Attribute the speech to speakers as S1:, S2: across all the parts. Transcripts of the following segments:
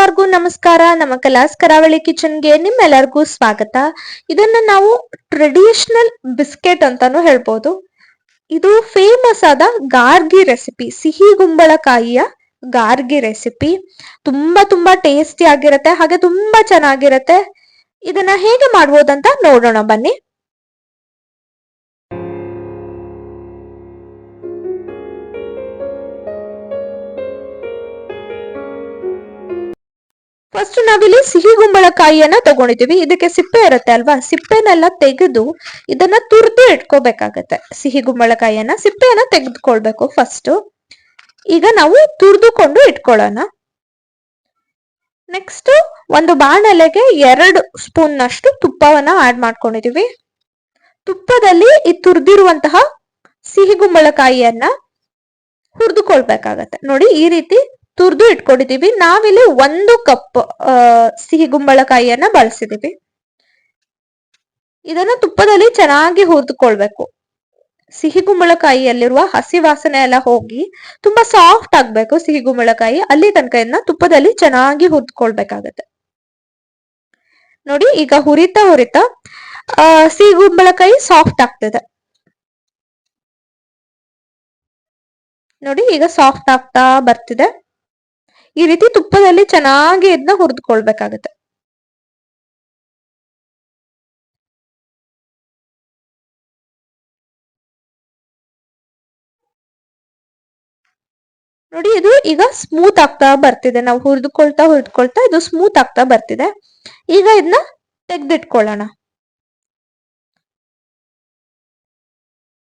S1: ಎಲ್ಲರಿಗೂ ನಮಸ್ಕಾರ. ನಮ್ಮ ಕಲಾಸ್ ಕರಾವಳಿ ಕಿಚನ್ಗೆ ನಿಮ್ಮೆಲ್ಲರಿಗೂ ಸ್ವಾಗತ. ಇದನ್ನ ನಾವು ಟ್ರೆಡಿಷನಲ್ ಬಿಸ್ಕೆಟ್ ಅಂತಾನು ಹೇಳ್ಬೋದು. ಇದು ಫೇಮಸ್ ಆದ ಗಾರ್ಗಿ ರೆಸಿಪಿ ಸಿಹಿ ಗುಂಬಳಕಾಯಿಯ ಗಾರ್ಗಿ ರೆಸಿಪಿ ತುಂಬಾ ತುಂಬಾ ಟೇಸ್ಟಿ ಆಗಿರತ್ತೆ, ಹಾಗೆ ತುಂಬಾ ಚೆನ್ನಾಗಿರತ್ತೆ. ಇದನ್ನ ಹೇಗೆ ಮಾಡ್ಬೋದಂತ ನೋಡೋಣ ಬನ್ನಿ. ಫಸ್ಟ್ ನಾವಿಲ್ಲಿ ಸಿಹಿ ಗುಂಬಳಕಾಯಿಯನ್ನ ತಗೊಂಡಿದೀವಿ ಇದಕ್ಕೆ ಸಿಪ್ಪೆ ಇರುತ್ತೆ ಅಲ್ವಾ? ಸಿಪ್ಪೆನೆಲ್ಲ ತೆಗೆದು ಇದನ್ನ ತುರ್ದು ಇಟ್ಕೋಬೇಕಾಗತ್ತೆ. ಸಿಹಿ ಗುಂಬಳಕಾಯಿಯನ್ನ ಸಿಪ್ಪೆಯನ್ನ ತೆಗೆದುಕೊಳ್ಬೇಕು ಫಸ್ಟ್. ಈಗ ನಾವು ತುರ್ದುಕೊಂಡು ಇಟ್ಕೊಳ್ಳೋಣ. ನೆಕ್ಸ್ಟ್ ಒಂದು ಬಾಣಲೆಗೆ ಎರಡು ಸ್ಪೂನ್ ನಷ್ಟು ತುಪ್ಪವನ್ನ ಆಡ್ ಮಾಡ್ಕೊಂಡಿದೀವಿ ತುಪ್ಪದಲ್ಲಿ ಈ ತುರ್ದಿರುವಂತಹ ಸಿಹಿ ಗುಂಬಳಕಾಯಿಯನ್ನ ಹುರಿದುಕೊಳ್ಬೇಕಾಗತ್ತೆ. ನೋಡಿ ಈ ರೀತಿ ತುರ್ದು ಇಟ್ಕೊಂಡಿದೀವಿ ನಾವಿಲ್ಲಿ ಒಂದು ಕಪ್ ಸಿಹಿ ಗುಂಬಳಕಾಯಿಯನ್ನ ಬಳಸಿದೀವಿ ಇದನ್ನ ತುಪ್ಪದಲ್ಲಿ ಚೆನ್ನಾಗಿ ಹುರಿದುಕೊಳ್ಬೇಕು. ಸಿಹಿ ಗುಂಬಳಕಾಯಿಯಲ್ಲಿರುವ ಹಸಿ ವಾಸನೆ ಎಲ್ಲ ಹೋಗಿ ತುಂಬಾ ಸಾಫ್ಟ್ ಆಗ್ಬೇಕು ಸಿಹಿ ಗುಂಬಳಕಾಯಿ. ಅಲ್ಲಿ ತನಕ ತುಪ್ಪದಲ್ಲಿ ಚೆನ್ನಾಗಿ ಹುರಿದುಕೊಳ್ಬೇಕಾಗತ್ತೆ. ನೋಡಿ, ಈಗ ಹುರಿತ ಹುರಿತ ಸಿಹಿ ಗುಂಬಳಕಾಯಿ ಸಾಫ್ಟ್ ಆಗ್ತದೆ. ನೋಡಿ, ಈಗ ಸಾಫ್ಟ್ ಆಗ್ತಾ ಬರ್ತಿದೆ. ಈ ರೀತಿ ತುಪ್ಪದಲ್ಲಿ ಚೆನ್ನಾಗಿ ಇದನ್ನ ಹುರಿದುಕೊಳ್ಬೇಕಾಗತ್ತೆ. ನೋಡಿ, ಇದು ಈಗ ಸ್ಮೂತ್ ಆಗ್ತಾ ಬರ್ತಿದೆ. ನಾವು ಹುರಿದುಕೊಳ್ತಾ ಹುರಿದುಕೊಳ್ತಾ ಇದು ಸ್ಮೂತ್ ಆಗ್ತಾ ಬರ್ತಿದೆ. ಈಗ ಇದನ್ನ ತೆಗ್ದಿಟ್ಕೊಳ್ಳೋಣ.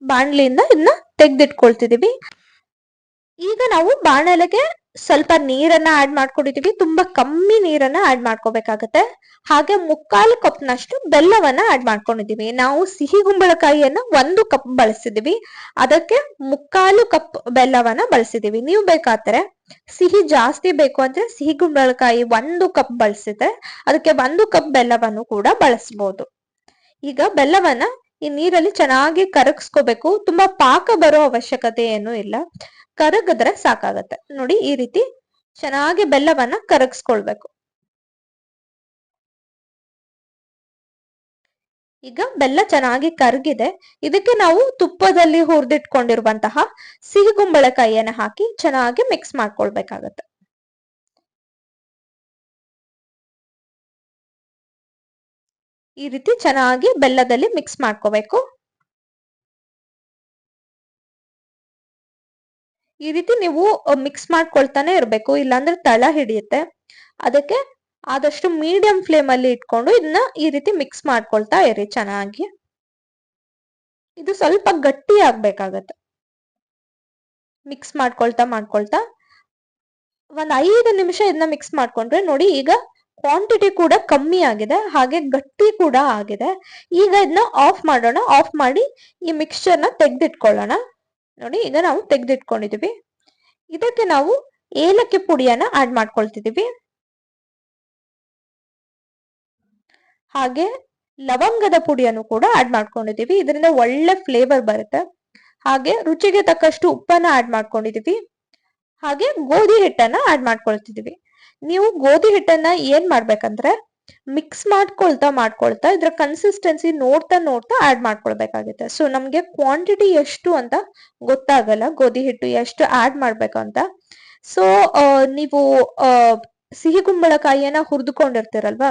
S1: ಬಾಣಲೆಯಿಂದ ಇದನ್ನ ತೆಗ್ದಿಟ್ಕೊಳ್ತಿದೀವಿ ಈಗ ನಾವು ಬಾಣಲೆಗೆ ಸ್ವಲ್ಪ ನೀರನ್ನ ಆಡ್ ಮಾಡ್ಕೊಂಡಿದೀವಿ. ತುಂಬಾ ಕಮ್ಮಿ ನೀರನ್ನ ಆಡ್ ಮಾಡ್ಕೋಬೇಕಾಗತ್ತೆ. ಹಾಗೆ ಮುಕ್ಕಾಲು ಕಪ್ನಷ್ಟು ಬೆಲ್ಲವನ್ನ ಆಡ್ ಮಾಡ್ಕೊಂಡಿದೀವಿ. ನಾವು ಸಿಹಿ ಗುಂಬಳಕಾಯಿಯನ್ನ ಒಂದು ಕಪ್ ಬಳಸಿದೀವಿ. ಅದಕ್ಕೆ ಮುಕ್ಕಾಲು ಕಪ್ ಬೆಲ್ಲವನ್ನ ಬಳಸಿದೀವಿ. ನೀವು ಬೇಕಾದ್ರೆ ಸಿಹಿ ಜಾಸ್ತಿ ಬೇಕು ಅಂದ್ರೆ ಸಿಹಿ ಗುಂಬಳಕಾಯಿ ಒಂದು ಕಪ್ ಬಳಸಿದ್ರೆ ಅದಕ್ಕೆ ಒಂದು ಕಪ್ ಬೆಲ್ಲವನ್ನು ಕೂಡ ಬಳಸ್ಬೋದು. ಈಗ ಬೆಲ್ಲವನ್ನ ಈ ನೀರಲ್ಲಿ ಚೆನ್ನಾಗಿ ಕರಗಿಸ್ಕೋಬೇಕು. ತುಂಬಾ ಪಾಕ ಬರೋ ಅವಶ್ಯಕತೆ ಏನೂ ಇಲ್ಲ. ಕರಗದ್ರೆ ಸಾಕಾಗತ್ತೆ. ನೋಡಿ, ಈ ರೀತಿ ಚೆನ್ನಾಗಿ ಬೆಲ್ಲವನ್ನ ಕರಗಿಸ್ಕೊಳ್ಬೇಕು. ಈಗ ಬೆಲ್ಲ ಚೆನ್ನಾಗಿ ಕರಗಿದೆ. ಇದಕ್ಕೆ ನಾವು ತುಪ್ಪದಲ್ಲಿ ಹುರಿದಿಟ್ಕೊಂಡಿರುವಂತಹ ಸಿಹಿ ಗುಂಬಳಕಾಯಿಯನ್ನ ಹಾಕಿ ಚೆನ್ನಾಗಿ ಮಿಕ್ಸ್ ಮಾಡ್ಕೊಳ್ಬೇಕಾಗತ್ತೆ. ಈ ರೀತಿ ಚೆನ್ನಾಗಿ ಬೆಲ್ಲದಲ್ಲಿ ಮಿಕ್ಸ್ ಮಾಡ್ಕೋಬೇಕು. ಈ ರೀತಿ ನೀವು ಮಿಕ್ಸ್ ಮಾಡ್ಕೊಳ್ತಾನೆ ಇರ್ಬೇಕು. ಇಲ್ಲಾಂದ್ರೆ ತಳ ಹಿಡಿಯುತ್ತೆ. ಅದಕ್ಕೆ ಆದಷ್ಟು ಮೀಡಿಯಂ ಫ್ಲೇಮ್ ಅಲ್ಲಿ ಇಟ್ಕೊಂಡು ಇದನ್ನ ಈ ರೀತಿ ಮಿಕ್ಸ್ ಮಾಡ್ಕೊಳ್ತಾ ಇರಿ ಚೆನ್ನಾಗಿ. ಇದು ಸ್ವಲ್ಪ ಗಟ್ಟಿ ಆಗ್ಬೇಕಾಗತ್ತೆ. ಮಿಕ್ಸ್ ಮಾಡ್ಕೊಳ್ತಾ ಮಾಡ್ಕೊಳ್ತಾ ಒಂದ್ ಐದು ನಿಮಿಷ ಇದನ್ನ ಮಿಕ್ಸ್ ಮಾಡ್ಕೊಂಡ್ರೆ ನೋಡಿ ಈಗ ಕ್ವಾಂಟಿಟಿ ಕೂಡ ಕಮ್ಮಿ ಆಗಿದೆ, ಹಾಗೆ ಗಟ್ಟಿ ಕೂಡ ಆಗಿದೆ. ಈಗ ಇದನ್ನ ಆಫ್ ಮಾಡೋಣ ಆಫ್ ಮಾಡಿ ಈ ಮಿಕ್ಸ್ಚರ್ನ ತೆಗೆದಿಟ್ಕೊಳ್ಳೋಣ. ನೋಡಿ, ಈಗ ನಾವು ತೆಗೆದಿಟ್ಕೊಂಡಿದ್ದೀವಿ ಇದಕ್ಕೆ ನಾವು ಏಲಕ್ಕಿ ಪುಡಿಯನ್ನ ಆಡ್ ಮಾಡ್ಕೊಳ್ತಿದೀವಿ. ಹಾಗೆ ಲವಂಗದ ಪುಡಿಯನ್ನು ಕೂಡ ಆಡ್ ಮಾಡ್ಕೊಂಡಿದೀವಿ. ಇದರಿಂದ ಒಳ್ಳೆ ಫ್ಲೇವರ್ ಬರುತ್ತೆ. ಹಾಗೆ ರುಚಿಗೆ ತಕ್ಕಷ್ಟು ಉಪ್ಪನ್ನ ಆಡ್ ಮಾಡ್ಕೊಂಡಿದೀವಿ. ಹಾಗೆ ಗೋಧಿ ಹಿಟ್ಟನ್ನ ಆಡ್ ಮಾಡ್ಕೊಳ್ತಿದೀವಿ. ನೀವು ಗೋಧಿ ಹಿಟ್ಟನ್ನ ಏನ್ ಮಾಡ್ಬೇಕಂದ್ರೆ ಮಿಕ್ಸ್ ಮಾಡ್ಕೊಳ್ತಾ ಮಾಡ್ಕೊಳ್ತಾ ಇದ್ರ ಕನ್ಸಿಸ್ಟೆನ್ಸಿ ನೋಡ್ತಾ ನೋಡ್ತಾ ಆಡ್ ಮಾಡ್ಕೊಳ್ಬೇಕಾಗುತ್ತೆ. ಸೊ ನಮ್ಗೆ ಕ್ವಾಂಟಿಟಿ ಎಷ್ಟು ಅಂತ ಗೊತ್ತಾಗಲ್ಲ, ಗೋಧಿ ಹಿಟ್ಟು ಎಷ್ಟು ಆಡ್ ಮಾಡ್ಬೇಕು ಅಂತ. ಸೊ ನೀವು ಸಿಹಿ ಕುಂಬಳಕಾಯಿಯನ್ನ ಹುರಿದುಕೊಂಡಿರ್ತೀರಲ್ವಾ,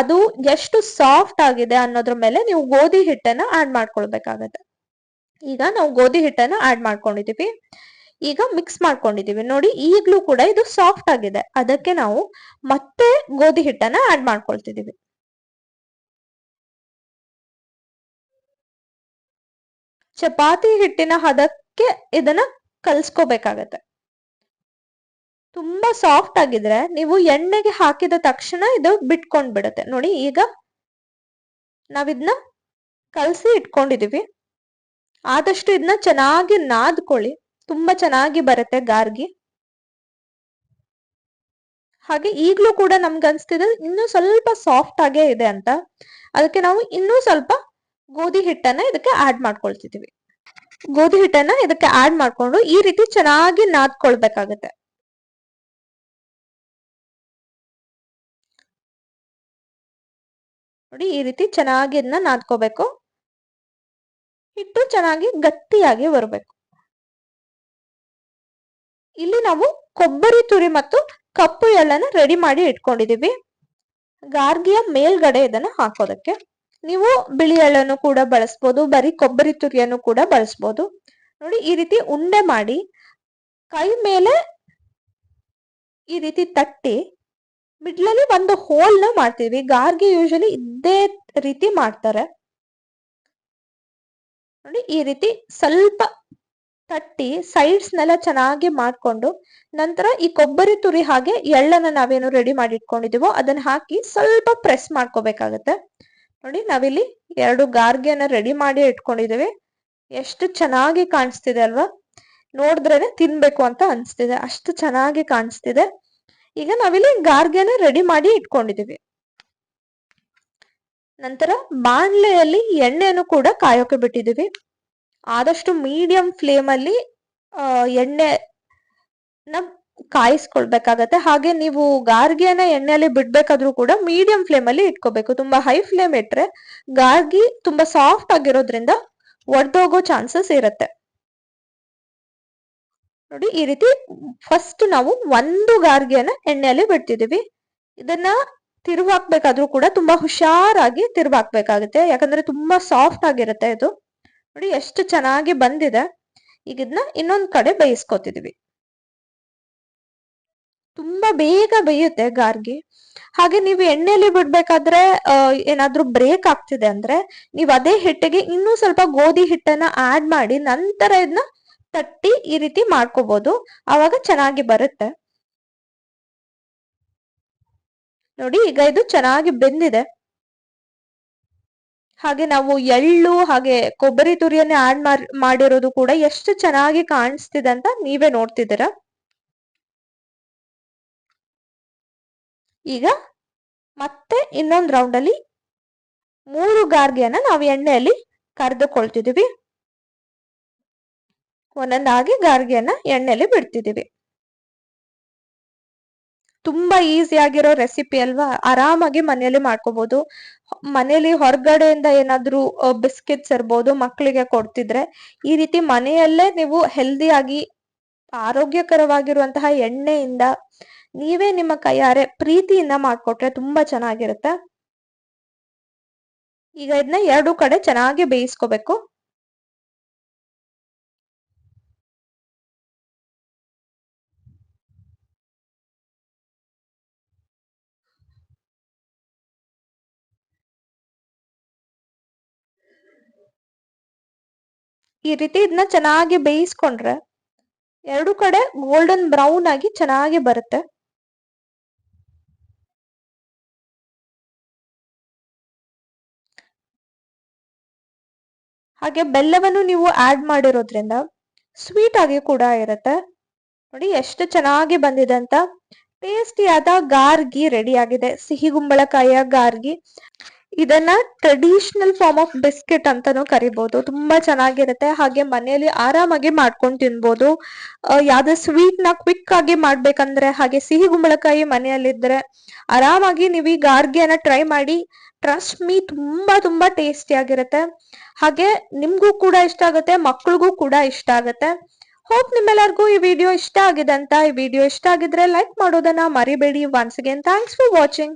S1: ಅದು ಎಷ್ಟು ಸಾಫ್ಟ್ ಆಗಿದೆ ಅನ್ನೋದ್ರ ಮೇಲೆ ನೀವು ಗೋಧಿ ಹಿಟ್ಟನ್ನ ಆಡ್ ಮಾಡ್ಕೊಳ್ಬೇಕಾಗತ್ತೆ. ಈಗ ನಾವು ಗೋಧಿ ಹಿಟ್ಟನ್ನ ಆಡ್ ಮಾಡ್ಕೊಂಡಿದೀವಿ. ಈಗ ಮಿಕ್ಸ್ ಮಾಡ್ಕೊಂಡಿದೀವಿ. ನೋಡಿ, ಈಗ್ಲೂ ಕೂಡ ಇದು ಸಾಫ್ಟ್ ಆಗಿದೆ. ಅದಕ್ಕೆ ನಾವು ಮತ್ತೆ ಗೋಧಿ ಹಿಟ್ಟನ್ನ ಆಡ್ ಮಾಡ್ಕೊಳ್ತಿದೀವಿ. ಚಪಾತಿ ಹಿಟ್ಟಿನ ಹದಕ್ಕೆ ಇದನ್ನ ಕಲ್ಸ್ಕೋಬೇಕಾಗತ್ತೆ. ತುಂಬಾ ಸಾಫ್ಟ್ ಆಗಿದ್ರೆ ನೀವು ಎಣ್ಣೆಗೆ ಹಾಕಿದ ತಕ್ಷಣ ಇದು ಬಿಟ್ಕೊಂಡ್ ಬಿಡುತ್ತೆ ನೋಡಿ, ಈಗ ನಾವಿದ್ನ ಕಲಸಿ ಇಟ್ಕೊಂಡಿದೀವಿ. ಆದಷ್ಟು ಇದನ್ನ ಚೆನ್ನಾಗಿ ನಾದ್ಕೊಳ್ಳಿ. ತುಂಬಾ ಚೆನ್ನಾಗಿ ಬರುತ್ತೆ ಗಾರ್ಗಿ. ಹಾಗೆ ಈಗಲೂ ಕೂಡ ನಮ್ಗೆ ಅನ್ಸ್ತಿದೆ ಇನ್ನೂ ಸ್ವಲ್ಪ ಸಾಫ್ಟ್ ಆಗೇ ಇದೆ ಅಂತ. ಅದಕ್ಕೆ ನಾವು ಇನ್ನೂ ಸ್ವಲ್ಪ ಗೋಧಿ ಹಿಟ್ಟನ್ನ ಇದಕ್ಕೆ ಆಡ್ ಮಾಡ್ಕೊಳ್ತಿದೀವಿ. ಗೋಧಿ ಹಿಟ್ಟನ್ನ ಇದಕ್ಕೆ ಆಡ್ ಮಾಡ್ಕೊಂಡು ಈ ರೀತಿ ಚೆನ್ನಾಗಿ ನಾದ್ಕೊಳ್ಬೇಕಾಗತ್ತೆ. ನೋಡಿ ಈ ರೀತಿ ಚೆನ್ನಾಗಿ ಇದನ್ನ ನಾದ್ಕೋಬೇಕು. ಹಿಟ್ಟು ಚೆನ್ನಾಗಿ ಗಟ್ಟಿಯಾಗಿ ಬರಬೇಕು ಇಲ್ಲಿ ನಾವು ಕೊಬ್ಬರಿ ತುರಿ ಮತ್ತು ಕಪ್ಪು ಎಳ್ಳನ್ನ ರೆಡಿ ಮಾಡಿ ಇಟ್ಕೊಂಡಿದೀವಿ ಗಾರ್ಗಿಯ ಮೇಲ್ಗಡೆ ಇದನ್ನ ಹಾಕೋದಕ್ಕೆ. ನೀವು ಬಿಳಿ ಎಳ್ಳನ್ನು ಕೂಡ ಬಳಸ್ಬೋದು, ಬರೀ ಕೊಬ್ಬರಿ ತುರಿಯನ್ನು ಕೂಡ ಬಳಸ್ಬೋದು. ನೋಡಿ, ಈ ರೀತಿ ಉಂಡೆ ಮಾಡಿ, ಕೈ ಮೇಲೆ ಈ ರೀತಿ ತಟ್ಟಿ, ಮಿಡ್ಲಲ್ಲಿ ಒಂದು ಹೋಲ್ನ ಮಾಡ್ತೀವಿ. ಗಾರ್ಗಿ ಯೂಶಲಿ ಇದೇ ರೀತಿ ಮಾಡ್ತಾರೆ. ನೋಡಿ, ಈ ರೀತಿ ಸ್ವಲ್ಪ ತಟ್ಟಿ ಸೈಡ್ಸ್ ನೆಲ್ಲ ಚೆನ್ನಾಗಿ ಮಾಡ್ಕೊಂಡು ನಂತರ ಈ ಕೊಬ್ಬರಿ ತುರಿ ಹಾಗೆ ಎಳ್ಳನ್ನ ನಾವೇನು ರೆಡಿ ಮಾಡಿ ಇಟ್ಕೊಂಡಿದೀವೋ ಅದನ್ನ ಹಾಕಿ ಸ್ವಲ್ಪ ಪ್ರೆಸ್ ಮಾಡ್ಕೋಬೇಕಾಗತ್ತೆ. ನೋಡಿ ನಾವಿಲ್ಲಿ ಎರಡು ಗಾರ್ಗೆನ ರೆಡಿ ಮಾಡಿ ಇಟ್ಕೊಂಡಿದ್ದೀವಿ ಎಷ್ಟು ಚೆನ್ನಾಗಿ ಕಾಣಿಸ್ತಿದೆ ಅಲ್ವಾ? ನೋಡಿದ್ರೇನೆ ತಿನ್ಬೇಕು ಅಂತ ಅನಿಸ್ತಿದೆ. ಅಷ್ಟು ಚೆನ್ನಾಗಿ ಕಾಣಿಸ್ತಿದೆ. ಈಗ ನಾವಿಲ್ಲಿ ಗಾರ್ಗೆನ ರೆಡಿ ಮಾಡಿ ಇಟ್ಕೊಂಡಿದೀವಿ. ನಂತರ ಬಾಣಲೆಯಲ್ಲಿ ಎಣ್ಣೆಯನ್ನು ಕೂಡ ಕಾಯೋಕೆ ಬಿಟ್ಟಿದೀವಿ. ಆದಷ್ಟು ಮೀಡಿಯಂ ಫ್ಲೇಮ್ ಅಲ್ಲಿ ಎಣ್ಣೆ ನ ಕಾಯಿಸ್ಕೊಳ್ಬೇಕಾಗತ್ತೆ. ಹಾಗೆ ನೀವು ಗಾರ್ಗಿಯನ್ನ ಎಣ್ಣೆಯಲ್ಲಿ ಬಿಡ್ಬೇಕಾದ್ರೂ ಕೂಡ ಮೀಡಿಯಂ ಫ್ಲೇಮ್ ಅಲ್ಲಿ ಇಟ್ಕೋಬೇಕು. ತುಂಬಾ ಹೈ ಫ್ಲೇಮ್ ಇಟ್ರೆ ಗಾರ್ಗಿ ತುಂಬಾ ಸಾಫ್ಟ್ ಆಗಿರೋದ್ರಿಂದ ಒಡೆದೋಗೋ ಚಾನ್ಸಸ್ ಇರುತ್ತೆ. ನೋಡಿ, ಈ ರೀತಿ ಫಸ್ಟ್ ನಾವು ಒಂದು ಗಾರ್ಗಿಯನ್ನ ಎಣ್ಣೆಯಲ್ಲಿ ಬಿಡ್ತಿದೀವಿ ಇದನ್ನ ತಿರುವಾಕ್ಬೇಕಾದ್ರೂ ಕೂಡ ತುಂಬಾ ಹುಷಾರಾಗಿ ತಿರುವಾಕ್ಬೇಕಾಗುತ್ತೆ. ಯಾಕಂದ್ರೆ ತುಂಬಾ ಸಾಫ್ಟ್ ಆಗಿರುತ್ತೆ ಇದು. ನೋಡಿ ಎಷ್ಟು ಚೆನ್ನಾಗಿ ಬಂದಿದೆ. ಈಗ ಇದನ್ನ ಇನ್ನೊಂದ್ ಕಡೆ ಬೇಯಿಸ್ಕೊತಿದೀವಿ. ತುಂಬಾ ಬೇಗ ಬೇಯುತ್ತೆ ಗಾರ್ಗಿ. ಹಾಗೆ ನೀವು ಎಣ್ಣೆಯಲ್ಲಿ ಬಿಡ್ಬೇಕಾದ್ರೆ ಏನಾದ್ರೂ ಬ್ರೇಕ್ ಆಗ್ತಿದೆ ಅಂದ್ರೆ ನೀವು ಅದೇ ಹಿಟ್ಟಿಗೆ ಇನ್ನೂ ಸ್ವಲ್ಪ ಗೋಧಿ ಹಿಟ್ಟನ್ನ ಆಡ್ ಮಾಡಿ ನಂತರ ಇದನ್ನ ತಟ್ಟಿ ಈ ರೀತಿ ಮಾಡ್ಕೋಬಹುದು ಅವಾಗ ಚೆನ್ನಾಗಿ ಬರುತ್ತೆ. ನೋಡಿ ಈಗ ಇದು ಚೆನ್ನಾಗಿ ಬೆಂದಿದೆ. ಹಾಗೆ ನಾವು ಎಳ್ಳು ಹಾಗೆ ಕೊಬ್ಬರಿ ತುರಿಯನ್ನೇ ಆಡ್ ಮಾಡಿರೋದು ಕೂಡ ಎಷ್ಟು ಚೆನ್ನಾಗಿ ಕಾಣಿಸ್ತಿದೆ ಅಂತ ನೀವೇ ನೋಡ್ತಿದ್ದೀರಾ? ಈಗ ಮತ್ತೆ ಇನ್ನೊಂದು ರೌಂಡ್ ಅಲ್ಲಿ ಮೂರು ಗಾರ್ಗೆಯನ್ನ ನಾವು ಎಣ್ಣೆಯಲ್ಲಿ ಕರೆದುಕೊಳ್ತಿದೀವಿ ಒಂದೊಂದಾಗಿ ಗಾರ್ಗೆಯನ್ನ ಎಣ್ಣೆಯಲ್ಲಿ ಬಿಡ್ತಿದೀವಿ ತುಂಬಾ ಈಸಿ ಆಗಿರೋ ರೆಸಿಪಿ ಅಲ್ವಾ? ಆರಾಮಾಗಿ ಮನೆಯಲ್ಲಿ ಮಾಡ್ಕೋಬಹುದು ಮನೆಯಲ್ಲಿ ಹೊರಗಡೆಯಿಂದ ಏನಾದ್ರೂ ಬಿಸ್ಕೆಟ್ಸ್ ಇರ್ಬೋದು ಮಕ್ಕಳಿಗೆ ಕೊಡ್ತಿದ್ರೆ, ಈ ರೀತಿ ಮನೆಯಲ್ಲೇ ನೀವು ಹೆಲ್ದಿಯಾಗಿ ಆರೋಗ್ಯಕರವಾಗಿರುವಂತಹ ಎಣ್ಣೆಯಿಂದ ನೀವೇ ನಿಮ್ಮ ಕೈಯಾರೆ ಪ್ರೀತಿಯಿಂದ ಮಾಡ್ಕೊಟ್ರೆ ತುಂಬಾ ಚೆನ್ನಾಗಿರುತ್ತೆ. ಈಗ ಇದನ್ನ ಎರಡು ಕಡೆ ಚೆನ್ನಾಗಿ ಬೇಯಿಸ್ಕೋಬೇಕು. ಈ ರೀತಿ ಇದನ್ನ ಚೆನ್ನಾಗಿ ಬೇಯಿಸ್ಕೊಂಡ್ರೆ ಎರಡು ಕಡೆ ಗೋಲ್ಡನ್ ಬ್ರೌನ್ ಆಗಿ ಚೆನ್ನಾಗಿ ಬರುತ್ತೆ. ಹಾಗೆ ಬೆಲ್ಲವನ್ನು ನೀವು ಆಡ್ ಮಾಡಿರೋದ್ರಿಂದ ಸ್ವೀಟ್ ಆಗಿ ಕೂಡ ಇರುತ್ತೆ. ನೋಡಿ ಎಷ್ಟು ಚೆನ್ನಾಗಿ ಬಂದಿದೆ ಅಂತ. ಟೇಸ್ಟಿಯಾದ ಗಾರ್ಗಿ ರೆಡಿ ಆಗಿದೆ. ಸಿಹಿ, ಗುಂಬಳಕಾಯಿಯ ಗಾರ್ಗಿ. ಇದನ್ನ ಟ್ರೆಡಿಷನಲ್ ಫಾರ್ಮ್ ಆಫ್ ಬಿಸ್ಕೆಟ್ ಅಂತಾನು ಕರಿಬಹುದು ತುಂಬಾ ಚೆನ್ನಾಗಿರುತ್ತೆ. ಹಾಗೆ ಮನೆಯಲ್ಲಿ ಆರಾಮಾಗಿ ಮಾಡ್ಕೊಂಡು ತಿನ್ಬೋದು. ಯಾವ್ದೇ ಸ್ವೀಟ್ನ ಕ್ವಿಕ್ ಆಗಿ ಮಾಡ್ಬೇಕಂದ್ರೆ ಹಾಗೆ ಸಿಹಿ ಗುಂಬಳಕಾಯಿ ಮನೆಯಲ್ಲಿದ್ರೆ ಆರಾಮಾಗಿ ನೀವು ಈ ಗಾರ್ಗಿಯನ್ನ ಟ್ರೈ ಮಾಡಿ ಟ್ರಸ್ಟ್ ಮೀ ತುಂಬಾ ತುಂಬಾ ಟೇಸ್ಟಿ ಆಗಿರುತ್ತೆ. ಹಾಗೆ ನಿಮ್ಗೂ ಕೂಡ ಇಷ್ಟ ಆಗುತ್ತೆ, ಮಕ್ಳಿಗೂ ಕೂಡ ಇಷ್ಟ ಆಗುತ್ತೆ. ಹೋಪ್ ನಿಮ್ಮೆಲ್ಲರಿಗೂ ಈ ವಿಡಿಯೋ ಇಷ್ಟ ಆಗಿದೆ ಅಂತ. ಈ ವಿಡಿಯೋ ಇಷ್ಟ ಆಗಿದ್ರೆ ಲೈಕ್ ಮಾಡೋದನ್ನ ಮರಿಬೇಡಿ. Once again thanks for watching